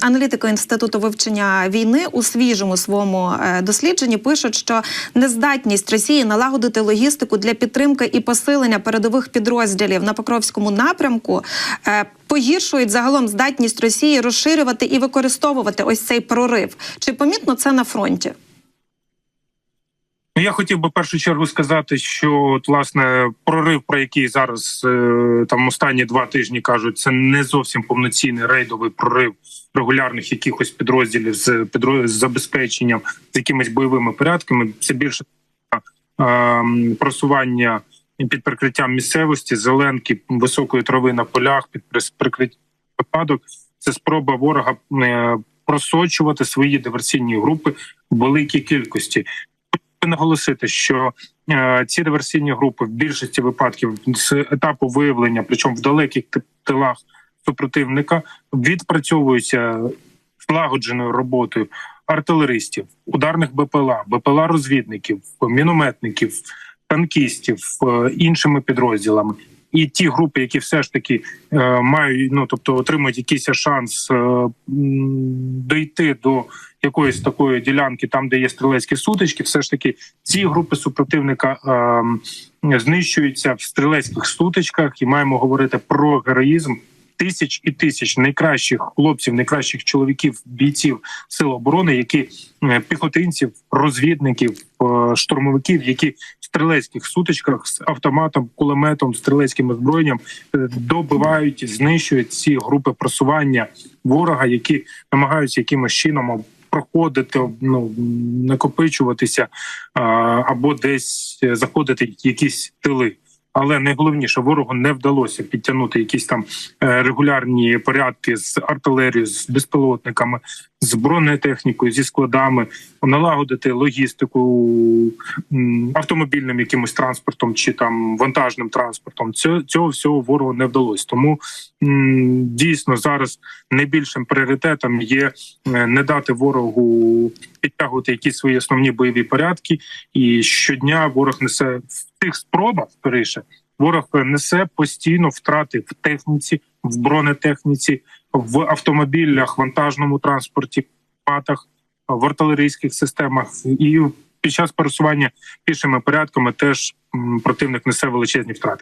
Аналітики інституту вивчення війни у свіжому своєму е, дослідженні пишуть, що нездатність Росії налагодити логістику для підтримки і посилення передових підрозділів на Покровському напрямку е, погіршують загалом здатність Росії розширювати і використовувати ось цей прорив. Чи помітно це на фронті? Ну, я хотів би в першу чергу сказати, що от, власне прорив, про який зараз е, там останні два тижні кажуть, це не зовсім повноцінний рейдовий прорив регулярних якихось підрозділів з підро- з забезпеченням з якимись бойовими порядками. Це більше е, просування під прикриттям місцевості, зеленки високої трави на полях, під прикриттям випадок. Це спроба ворога е, просочувати свої диверсійні групи в великій кількості наголосити, що е, ці диверсійні групи в більшості випадків з етапу виявлення, причому в далеких ти- тилах супротивника, відпрацьовуються злагодженою роботою артилеристів, ударних БПЛА, БПЛА розвідників, мінометників, танкістів, е, іншими підрозділами. І ті групи, які все ж таки е, мають, ну тобто отримують якийсь шанс е, дійти до якоїсь такої ділянки, там де є стрілецькі сутички, все ж таки ці групи супротивника е, знищуються в стрілецьких сутичках, і маємо говорити про героїзм тисяч і тисяч найкращих хлопців, найкращих чоловіків, бійців сил оборони, які е, піхотинців, розвідників, е, штурмовиків, які в стрілецьких сутичках з автоматом, кулеметом, стрілецьким озброєнням е, добивають, знищують ці групи просування ворога, які намагаються якимось чином проходити, ну накопичуватися або десь заходити в якісь тили. Але найголовніше ворогу не вдалося підтягнути якісь там е, регулярні порядки з артилерією, з безпілотниками, з бронетехнікою, зі складами, налагодити логістику автомобільним якимось транспортом чи там вантажним транспортом. Цього, цього всього ворогу не вдалося. Тому дійсно зараз найбільшим пріоритетом є е, не дати ворогу підтягувати якісь свої основні бойові порядки. І щодня ворог несе в тих спробах скоріше. Ворог несе постійно втрати в техніці, в бронетехніці, в автомобілях, вантажному транспорті, патах, в артилерійських системах і під час пересування пішими порядками теж противник несе величезні втрати.